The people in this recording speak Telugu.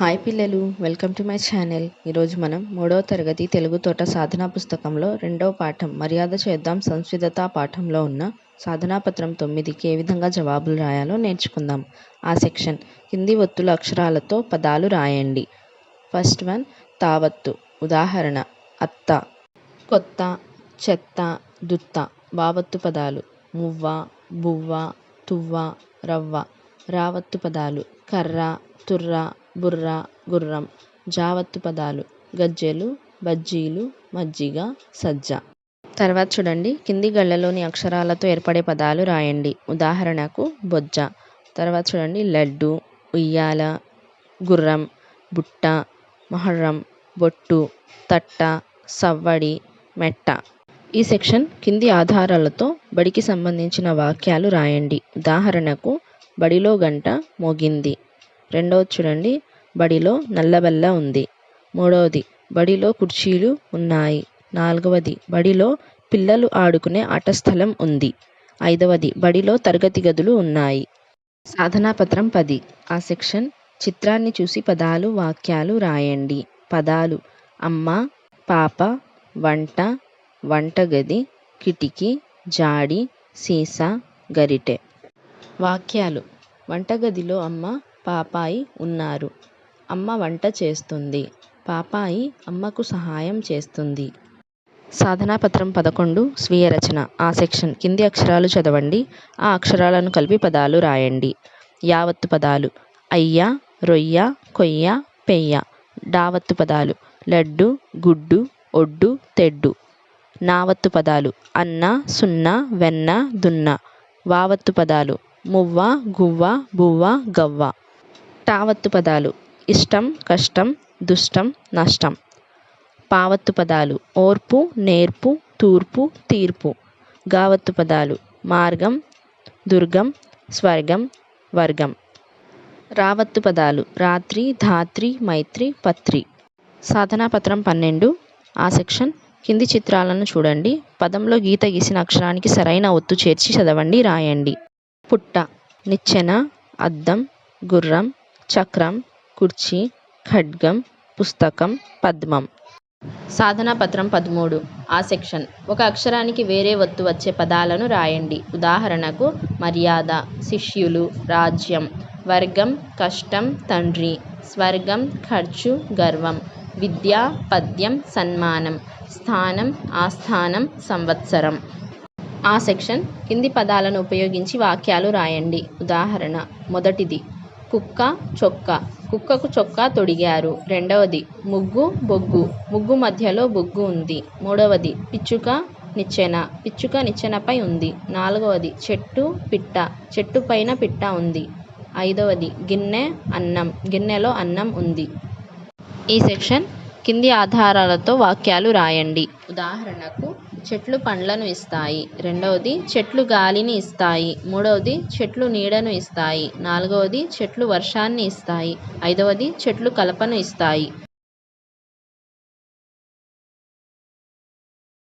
హాయ్ పిల్లలు వెల్కమ్ టు మై ఛానల్. ఈరోజు మనం మూడవ తరగతి తెలుగు తోట సాధనా పుస్తకంలో రెండవ పాఠం మర్యాద చేద్దాం సంస్కృతత పాఠంలో ఉన్న సాధనా పత్రం తొమ్మిదికి ఏ విధంగా జవాబులు రాయాలో నేర్చుకుందాం. ఆ సెక్షన్ కింది ఒత్తుల అక్షరాలతో పదాలు రాయండి. ఫస్ట్ వన్ తావత్తు. ఉదాహరణ అత్త కొత్త చెత్త దుత్త. బావత్తు పదాలు. మువ్వ బువ్వ తువ్వ రవ్వ. రావత్తు పదాలు. కర్ర తుర్ర బుర్ర గుర్రం జావత్తు పదాలు గజ్జెలు బజ్జీలు మజ్జిగ సజ్జ. తర్వాత చూడండి కింది గళ్ళలోని అక్షరాలతో ఏర్పడే పదాలు రాయండి. ఉదాహరణకు బొజ్జ. తర్వాత చూడండి లడ్డు ఉయ్యాల గుర్రం బుట్ట మహర్రం బొట్టు తట్ట సవ్వడి మెట్ట. ఈ సెక్షన్ కింది ఆధారాలతో బడికి సంబంధించిన వాక్యాలు రాయండి. ఉదాహరణకు బడిలో గంట మోగింది. రెండవది చూడండి బడిలో నల్లబల్ల ఉంది. మూడవది బడిలో కుర్చీలు ఉన్నాయి. నాలుగవది బడిలో పిల్లలు ఆడుకునే ఆట స్థలం ఉంది. ఐదవది బడిలో తరగతి గదులు ఉన్నాయి. సాధనా పత్రం పది. ఆ సెక్షన్ చిత్రాన్ని చూసి పదాలు వాక్యాలు రాయండి. పదాలు అమ్మ పాప వంట వంటగది కిటికీ జాడి సీసా గరిటె. వాక్యాలు. వంటగదిలో అమ్మ పాపాయి ఉన్నారు. అమ్మ వంట చేస్తుంది. పాపాయి అమ్మకు సహాయం చేస్తుంది. సాధనా పత్రం పదకొండు స్వీయ రచన. ఆ సెక్షన్ కింది అక్షరాలు చదవండి. ఆ అక్షరాలను కలిపి పదాలు రాయండి. యావత్తు పదాలు. అయ్య రొయ్య కొయ్య పెయ్య. డావత్తు పదాలు. లడ్డు గుడ్డు ఒడ్డు తెడ్డు. నావత్తు పదాలు. అన్న సున్న వెన్న దున్న. వావత్తు పదాలు. మువ్వ గువ్వ బువ్వ గవ్వ. టావత్తు పదాలు. ఇష్టం కష్టం దుష్టం నష్టం. పావత్తు పదాలు ఓర్పు నేర్పు తూర్పు తీర్పు. గావత్తు పదాలు మార్గం దుర్గం స్వర్గం వర్గం. రావత్తు పదాలు రాత్రి ధాత్రి మైత్రి పత్రి. సాధనా పత్రం పన్నెండు. ఆ సెక్షన్ కింది చిత్రాలను చూడండి. పదంలో గీత గీసిన అక్షరానికి సరైన ఒత్తు చేర్చి చదవండి రాయండి. పుట్ట నిచ్చెన అద్దం గుర్రం చక్రం కుర్చీ ఖడ్గం పుస్తకం పద్మం. సాధనా పత్రం పదమూడు ఆ సెక్షన్. ఒక అక్షరానికి వేరే ఒత్తు వచ్చే పదాలను రాయండి. ఉదాహరణకు మర్యాద శిష్యులు రాజ్యం వర్గం కష్టం తండ్రి స్వర్గం ఖర్చు గర్వం విద్య పద్యం సన్మానం స్థానం ఆస్థానం సంవత్సరం. ఆ సెక్షన్ కింది పదాలను ఉపయోగించి వాక్యాలు రాయండి. ఉదాహరణ మొదటిది కుక్క చొక్కా. కుక్కకు చొక్కా తొడిగారు. రెండవది ముగ్గు బొగ్గు. ముగ్గు మధ్యలో బొగ్గు ఉంది. మూడవది పిచ్చుక నిచ్చెన. పిచ్చుక నిచ్చెనపై ఉంది. నాలుగవది చెట్టు పిట్ట. చెట్టు పైన పిట్ట ఉంది. ఐదవది గిన్నె అన్నం. గిన్నెలో అన్నం ఉంది. ఈ సెక్షన్ కింది ఆధారాలతో వాక్యాలు రాయండి. ఉదాహరణకు చెట్లు పండ్లను ఇస్తాయి. రెండవది చెట్లు గాలిని ఇస్తాయి. మూడవది చెట్లు నీడను ఇస్తాయి. నాలుగవది చెట్లు వర్షాన్ని ఇస్తాయి. ఐదవది చెట్లు కలపను ఇస్తాయి.